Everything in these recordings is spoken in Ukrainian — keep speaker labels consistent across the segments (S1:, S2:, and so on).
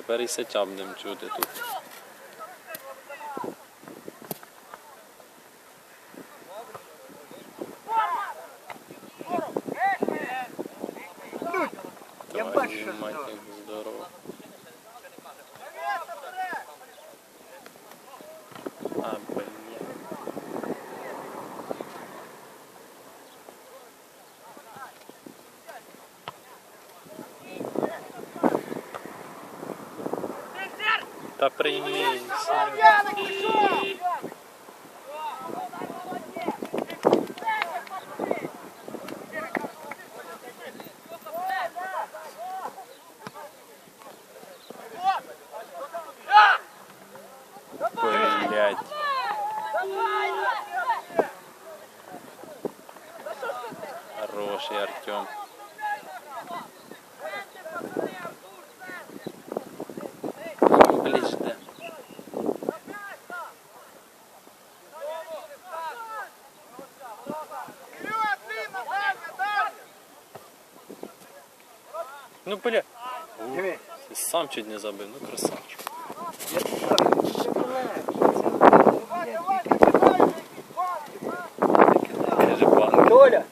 S1: Тепер і сетям будемо чути тут. Ну, бля.
S2: Диви.
S1: Сам чуть не забив, ну красавчик. Каже.
S2: Толя,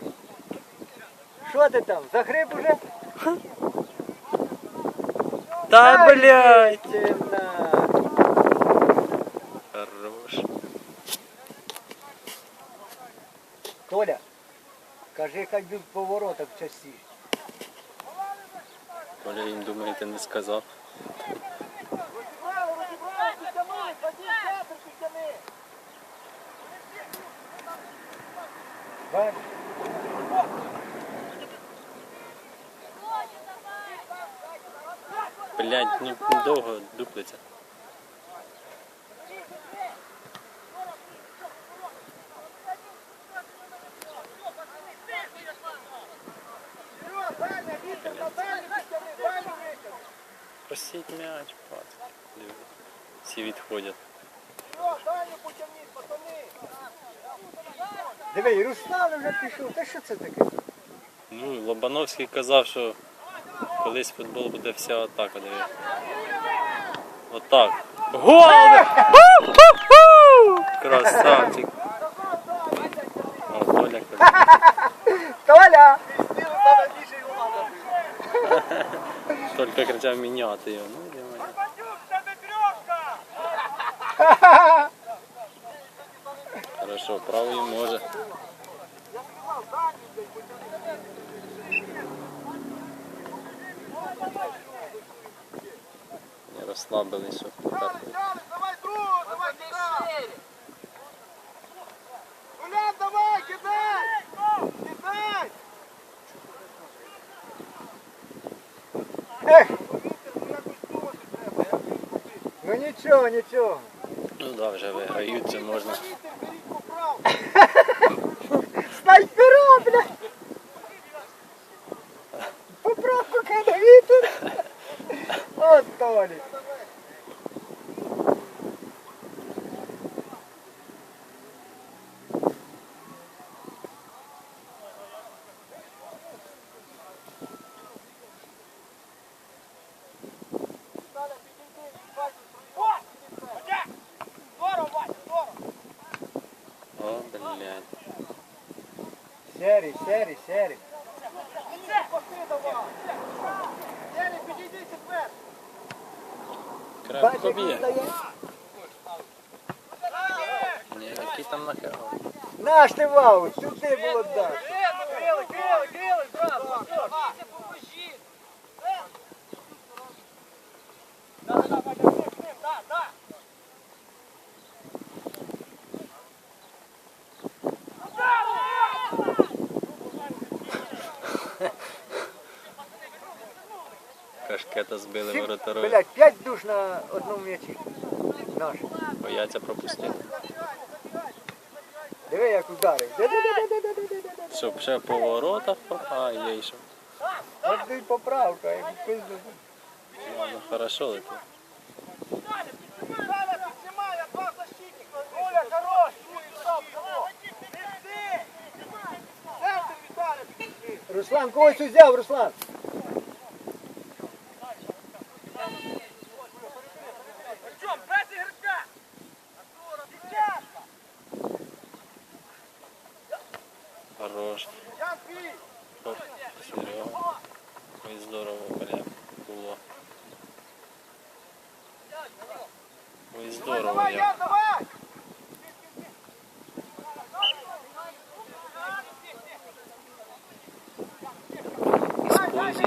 S2: що ти там? Загреб уже?
S1: Та блядь. Хорош.
S2: Толя, кажи, хай б'ють по воротах частіше.
S1: Коля їм думаєте не сказав. Блять, ну довго дуплиться. Просіть м'яч. Диви. Всі відходять.
S2: Диви, Руслан вже пішов. Та що це таке?
S1: Ну, Лобановський казав, що колись футбол буде вся атака, диви. Отак. Гол! Красавчик. О, Толя.
S2: Толя!
S1: Тільки кричав міняти його. Ну, йо-моє. Хорошо, правий може. Не розслабились, що тепер.
S2: Ех! Ну нічого, нічого.
S1: Ну да, вже виграють, це можна.
S3: Вітер, беріть поправку!
S2: Снайпера, блядь! Поправку кида вітер! От Толі!
S3: Здорово, Вася, здорово!
S1: О, блядь.
S3: Сері. давай! Єлі, підійди тепер!
S1: Б'є.
S2: стає?
S1: Ні, який там нахер.
S2: Наш ти вау, сюди було дати.
S3: Крили, крили, крили, зразу! Вася, поможи! Да, да, Вася, з ним, з ним, да, да!
S1: Кашкета збили
S2: Сім-
S1: воротарою.
S2: Блядь, п'ять душ на одному м'ячі. Наш.
S1: Бояться пропустити.
S2: Диви, як ударив.
S1: Щоб ще по воротах, а я йшов.
S2: От і поправка, як пизду.
S1: Ну, хорошо летить.
S2: Руслан, когось узяв, Руслан.
S1: Хорош. Оп, Серега. Ой, здорово, бля, було. Ой, здорово, як. Используй.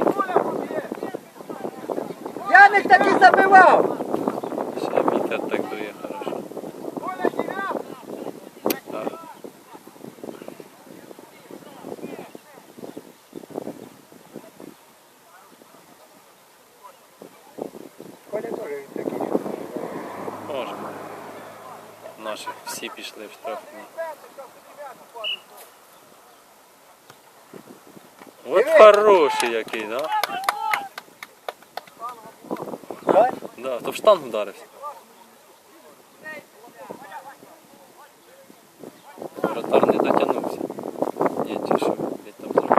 S2: Яник так і забивав.
S1: Ще вітер так дує хорошо. Так.
S2: Коля теж такий.
S1: Може. Наші всі пішли в штрафні. От
S2: Диви.
S1: Хороший який, да? Да, то в штангу вдарився. Вратар не дотягнувся. Ні, чи що, блядь, там зробив.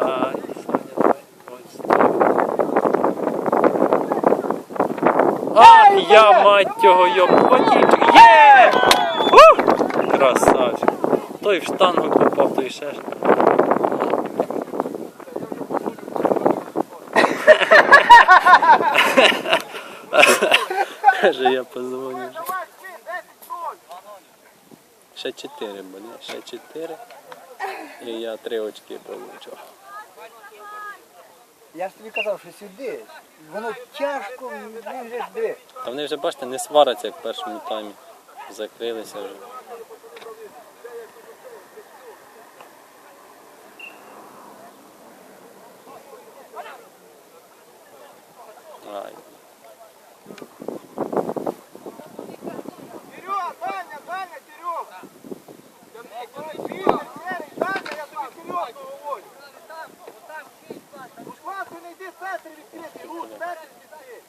S1: Ай, Саня, давай. Ось. Ах, я мать його, йоп, водичок. Є! Ух! Красавчик. Той в штангу попав, той ще ж. Каже, я позвоню. Ще чотири буде, ще чотири. І я три очки получу.
S2: Я ж тобі казав, що сюди. Воно тяжко, він же ж.
S1: Та вони вже, бачите, не сваряться, як в першому таймі. Закрилися вже. Ай.
S3: Вперед, Даня, Даня, вперед! Витер, Серый, Даня, я тобі вперед говорю! Руслан, ти не йди в центр відкритий, Рус, в центр відкритий!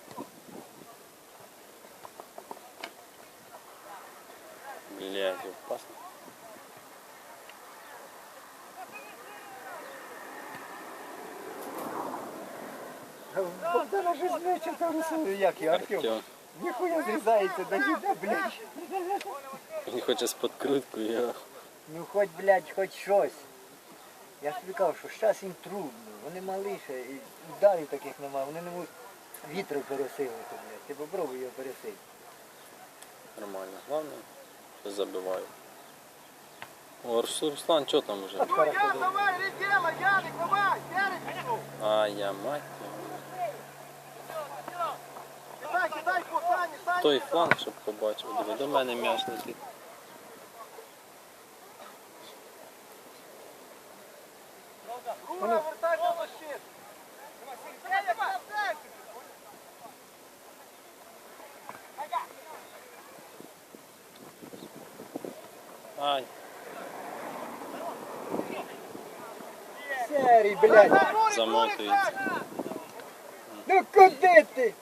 S1: Блядь, опасно.
S2: Богдана ж звичай там рисує, як я, Артем.
S1: Артем.
S2: Ніхуя зрізається, да їде, блядь.
S1: Він хоче з подкруткою. я-
S2: Ну хоч, блядь, хоч щось. Я ж тобі кажу, що зараз їм трудно. Вони малі ще, і ударів таких немає, вони не можуть вітру пересилити, блядь. Ти попробуй його пересилити.
S1: Нормально. Главное, що забиваю. О, Рус- Руслан, що там уже?
S3: Ну, я, давай, Редела, Яник, давай, пішов!
S1: А, я мать. Той фланг, щоб побачив. Диви, до мене м'яч летить.
S3: Рура, вертай на защиту! Серый, красавчик!
S1: Ай,
S2: Серій, блядь.
S1: замотується.
S2: Ну куди ти?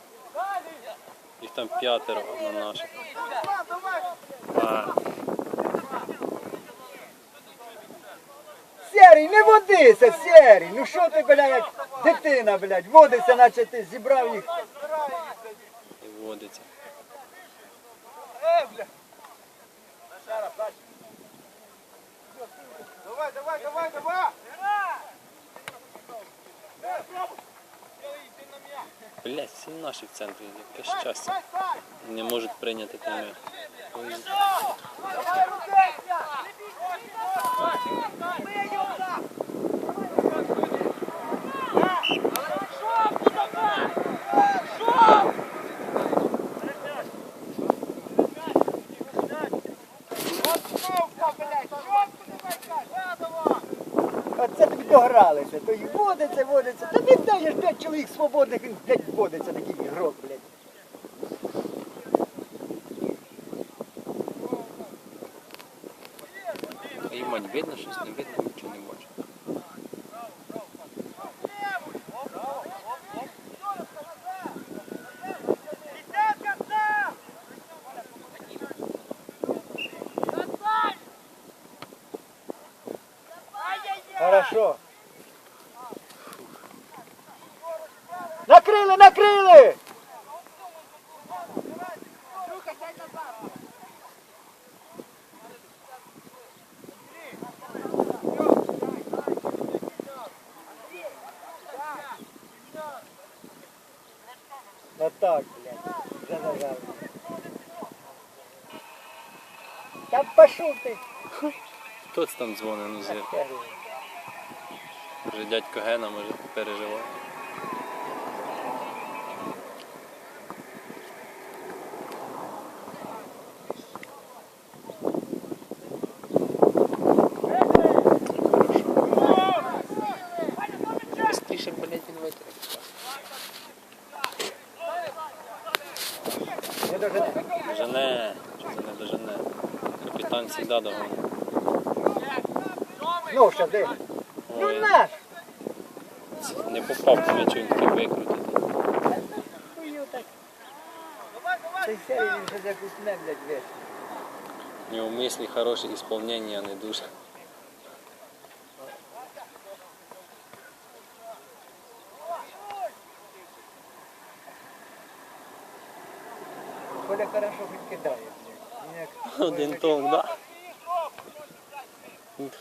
S1: Там п'ятеро на наших.
S2: Серій, не водися, сірій! Ну що ти, блядь, дитина, блядь, водися, наче ти зібрав їх.
S1: і водиться.
S3: Е, бля! Давай, давай, давай, давай!
S1: Блять, всі наші. Яке щастя. Не можуть прийняти
S3: Давай, рукайся!
S2: Оце тобі догралися. То й водиться, водиться. Та не даєш п'ять чоловік свободних, він п'ять водиться, такий ігрок, блядь.
S1: А мать видно щось, не видно, нічого не бачу.
S2: Хорошо. Накрили, накрили! так, блядь. Задажав. Та пошов ти.
S1: Хто це там дзвонить, ну зір? Вже дядько Гена може переживає. Капітан завжди догонить.
S2: Ну, що де? Ну
S1: Ой,
S2: наш!
S1: не попав по м'ячу, він такий викрутити.
S2: Хую так. Цей серій він щось якусь не, блядь, весь.
S1: У нього мислі хороші, ісполнення не дуже.
S2: Коля хорошо хоч кидає, блядь. Він як-
S1: Один толк, да?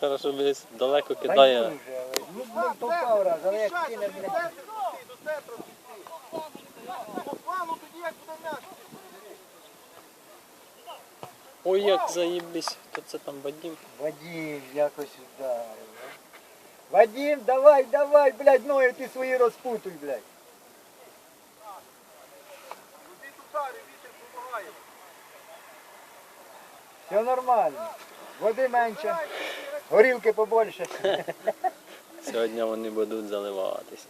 S1: Хорошо десь далеко кидає.
S2: Ну.
S1: Ой, як заїбись, хто це там Вадим?
S2: Вадим якось ударив. Вадим, давай, давай, блядь, ноги ти свої розпутуй, блядь. Все нормально. Води менше, горілки побольше.
S1: Сьогодні вони будуть заливатись.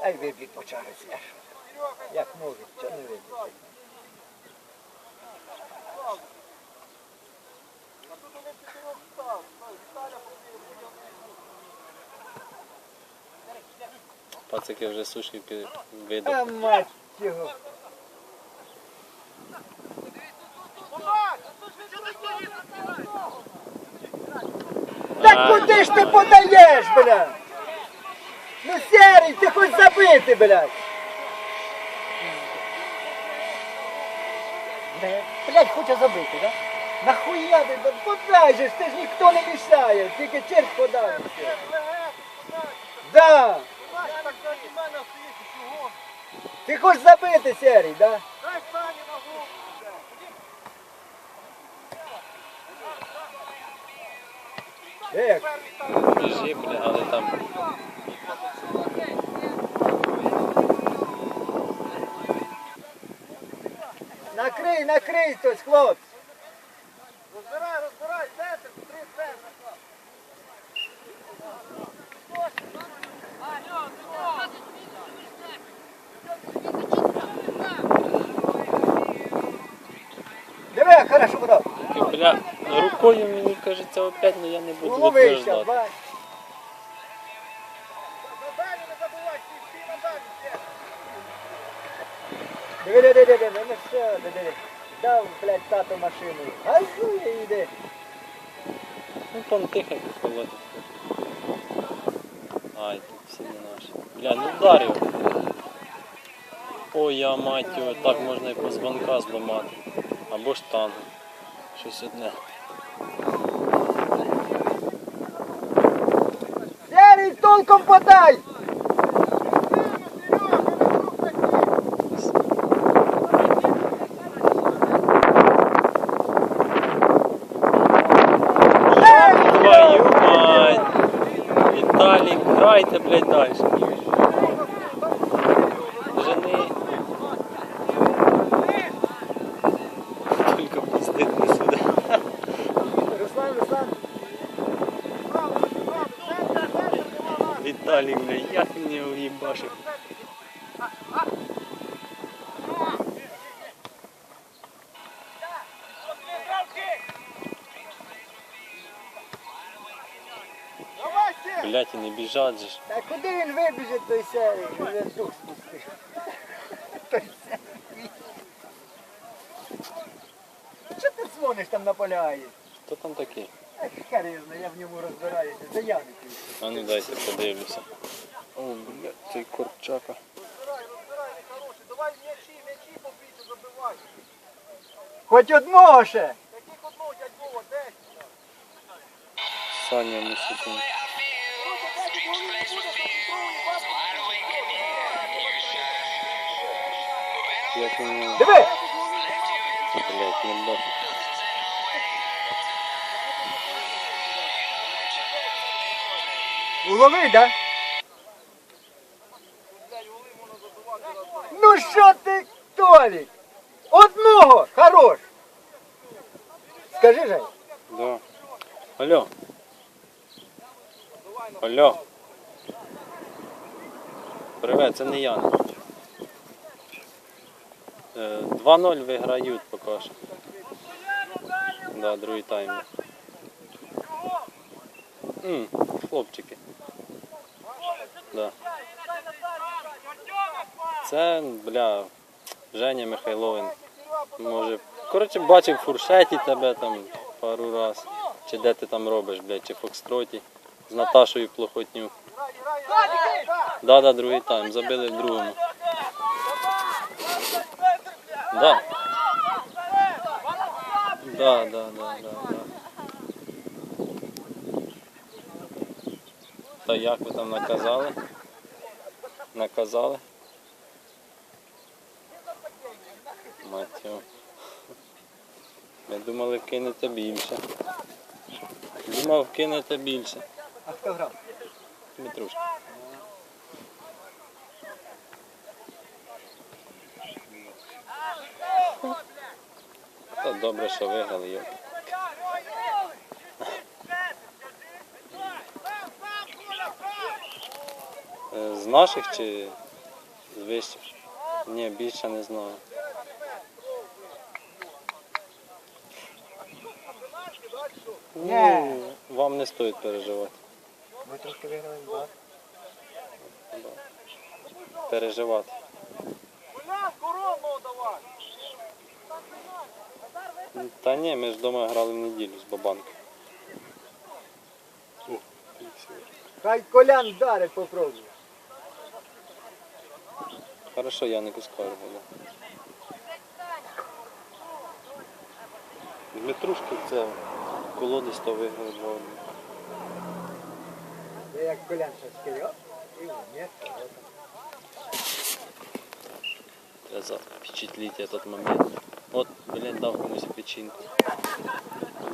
S2: Ай вип'ють по чарці. Як можуть, що не вип'ють?
S3: А тут вони чотирьох став. Віталя побіг.
S1: Пацики вже сушки
S2: А
S1: видали.
S2: мать його. Куди ж ти подаєш, блядь? Ну серий, ти хоч забити, блядь. Блядь, хоче забити, да? Нахуя ти, да подай же ж, ти ж ніхто не мішає, тільки черг подай. Да. Ти хочеш забити, серій, да?
S3: Дай Сані на голову.
S2: Як?
S1: Біжи, бля, але там
S2: Накрий, накрий хтось, хлопці.
S3: Розбирай, розбирай, центр, три центр.
S2: Диви, як хорошо подав.
S1: таки, бля, рукою мені кажеться опять, але я не буду
S3: все.
S2: Диви, диви, диви, диви, ну все, диви, диви. Дав, блядь, тато машину. Газує йде.
S1: Ну там тихо колотить. Ай, тут всі не наші. Бля, ну вдарив. Ой, я мать його, так можна і позвонка зламати. Або штангу. Щось одне.
S2: Серій, подай! Серій,
S1: Твою мать! Віталій, грайте, блядь, далі. Жени. Тільки пустить не сюди.
S2: Руслан, Руслан.
S1: Віталій, блядь, як.
S3: Давай, все.
S1: Блядь, і не біжать же ж.
S2: Та куди він вибіжить той серій? Він дух спустив. Той. Ну чого ти дзвониш там наполягаєш?
S1: Хто там такий?
S2: Ах, я в ньому розбираюся. Це я не пишу.
S1: А ну дайте подивлюся. О, блядь, цей корчака.
S3: Розбирай, розбирай, нехороший. Давай м'ячі, м'ячі побільше забивай.
S2: Хоч одного ще.
S3: Таких одного, дядь Вова, десь.
S1: Саня
S3: бачиш?
S1: Як він...
S2: Диви!
S1: Блять, не бачу.
S2: Уловий, да? Ну що ти, Толік? Одного! Хорош! Скажи, Жень.
S1: Да. Алло. Алло. Привет, це не я. Е, 2-0 виграють поки що. Да, другий тайм. М, хлопчики. Да. Це, бля, Женя Михайловин. Може. Коротше, бачив в фуршеті тебе там пару раз. Чи де ти там робиш, блядь, чи в Фокстроті. З Наташою Плохотнюк. Да, да, другий тайм. Забили в другому. Да. Да, да, да, да, да. Та як ви там наказали? Наказали? Його. Ми думали кинете більше. Думав кинете більше.
S2: А хто грав?
S1: Дмитрушка. Та добре, що виграли його. Е, З наших чи з вищих? Ні, більше не знаю.
S2: Ні.
S1: Ну, вам не стоїть переживати.
S2: Ми трошки виграли два.
S1: Переживати. Та ні, ми ж вдома грали в неділю з бабанкою.
S2: Хай колян вдарить попробує.
S1: Хорошо, я не скажу. Да. Дмитрушки це колодисто виграв.
S2: Я як колян щось скажу. І ні,
S1: Треба запечатліть этот момент. От, блін, дав комусь печінку.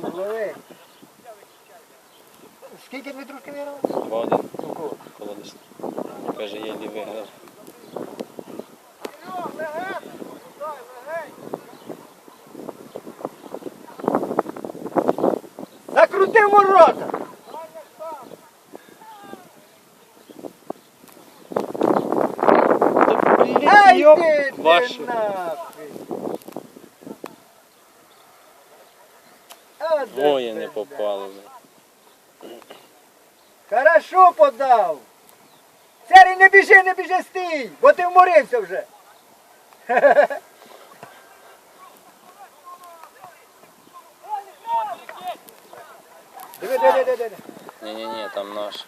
S2: Лови. Скільки Дмитрушки виграли?
S1: Два один колодисто. Каже, я не виграв.
S2: Закрутив ворота! Ай
S1: вашу. Двоє не попали.
S2: Хорошо подав. Царі не біжи, не біжи, стій, бо ти вморився вже. Диви, диви, диви, диви.
S1: Ні-ні-ні, там наш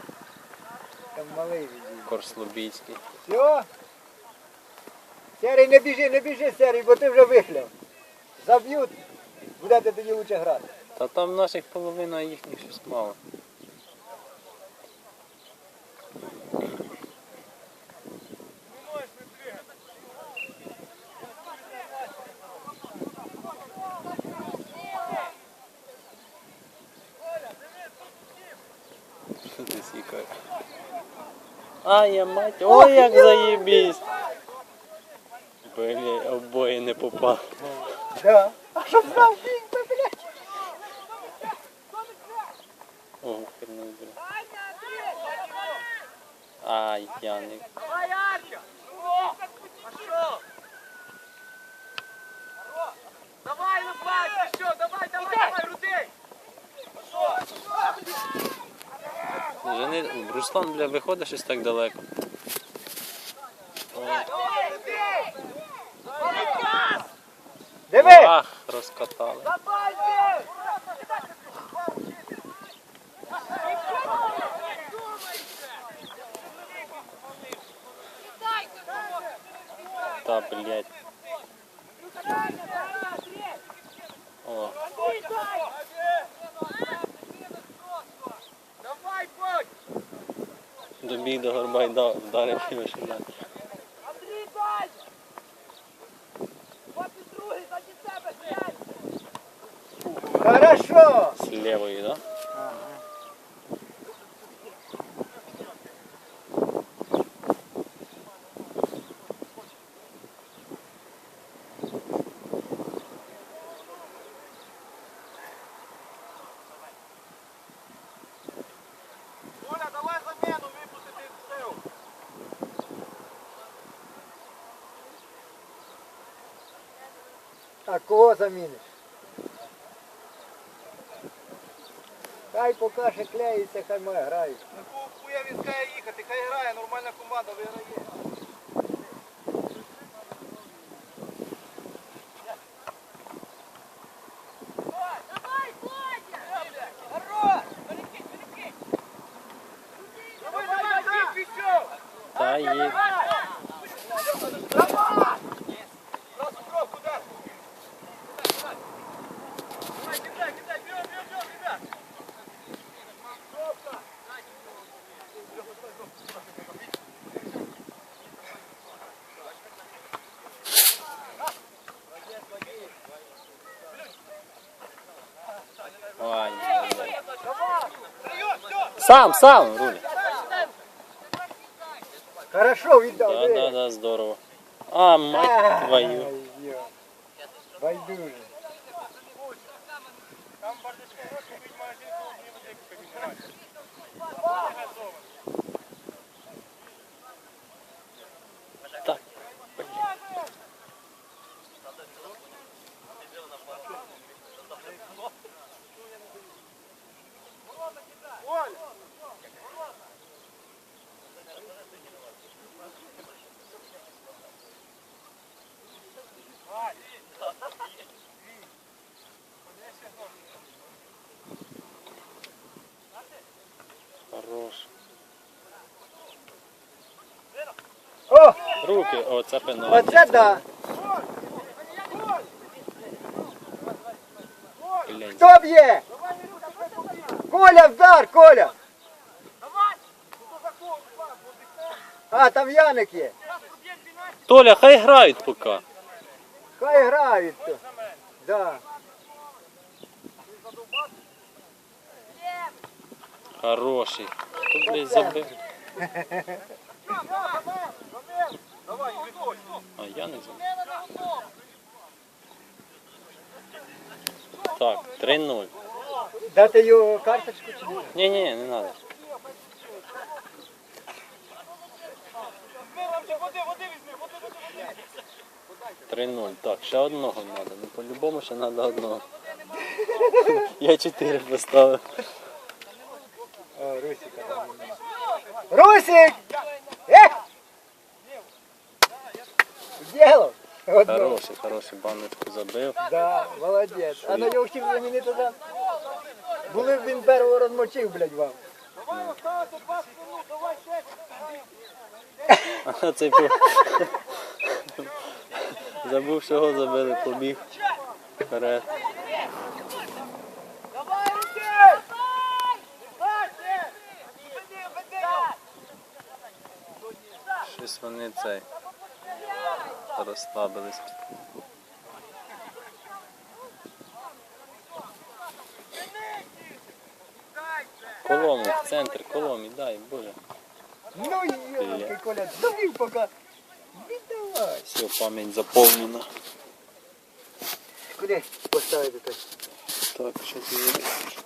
S2: Там малий відійде.
S1: Корслобійський.
S2: Все. Серій, не біжи, не біжи, Серій, бо ти вже вихляв. Заб'ють, будете тоді лучше грати.
S1: Та там наших половина, а їхніх щось мало. Що ти сікаєш? А, я мать, ой, як заєбісь! Блін, обоє не попали.
S2: Да. А що знав бій, блядь.
S1: О, херня, блядь. Ай, Яник.
S3: Давай, Арча. Пошел. Давай, ну бать, ты что, давай, давай, давай, Рудей.
S1: Жени... Руслан, бля, виходить щось так далеко.
S2: Диви!
S1: Ах, розкатали. Та, блядь. О, Добіг до Гормайда, вдарив і вишина.
S3: Андрій, дай!
S1: 22-й, тебе,
S2: блядь!
S3: Хорошо! З лівої, так? Да?
S2: А кого заміниш? Хай поки ще клеїться, хай має.
S3: Ну, ку- Хуя він скає їхати, хай грає, нормальна команда виграє. Давай, давай, давай, пішов!
S1: Та є.
S3: Давай! Раз, кров, куди? Давай, кидай, кидай, бьем, бьем, бьем, ребят! Жопка!
S1: Ай,
S3: Вперед, все!
S1: Сам, сам, Руля.
S2: Хорошо віддав.
S1: Да, да, да, здорово. А, мать твою.
S2: Ай, йо. Байдуже.
S3: Там бардачка гроші купить магазин, коли мені води купить.
S1: Так.
S3: Оля!
S1: Хорош.
S2: О,
S1: Руки, о, це пенальті.
S2: оце да. Хто б'є? Коля, вдар, Коля. А, там Яник є.
S1: Толя, хай грають поки.
S2: Хай грають. то. Да.
S1: Хороший. Хто, блядь, забив?
S3: Давай, не виходь.
S1: А я не забив. Так, 3-0.
S2: Дати його карточку чи ні?
S1: Ні, ні, не треба.
S3: Води, води візьми, води, води, води.
S1: 3-0. Так, ще одного треба. Ну по-любому ще треба одного. Я 4 поставив.
S2: О, Русика там. Русик!
S1: Хороший, хороший баночку забив.
S2: Да, молодець. А на його хотів замінити туди. Були б він першого розмочив, блядь, вам.
S3: Давай, осталося 20 минут, давай ще.
S1: А цей. Забув, чого забили, побіг вперед.
S3: Давай, руки!
S1: Щось вони цей розслабились. Колому, в центр, коломі, дай, боже.
S2: Ну йолки, Коля, довів поки. Віддавай.
S1: Все, пам'ять заповнена.
S2: Куди поставити?
S1: Так, що ти робиш?
S2: А що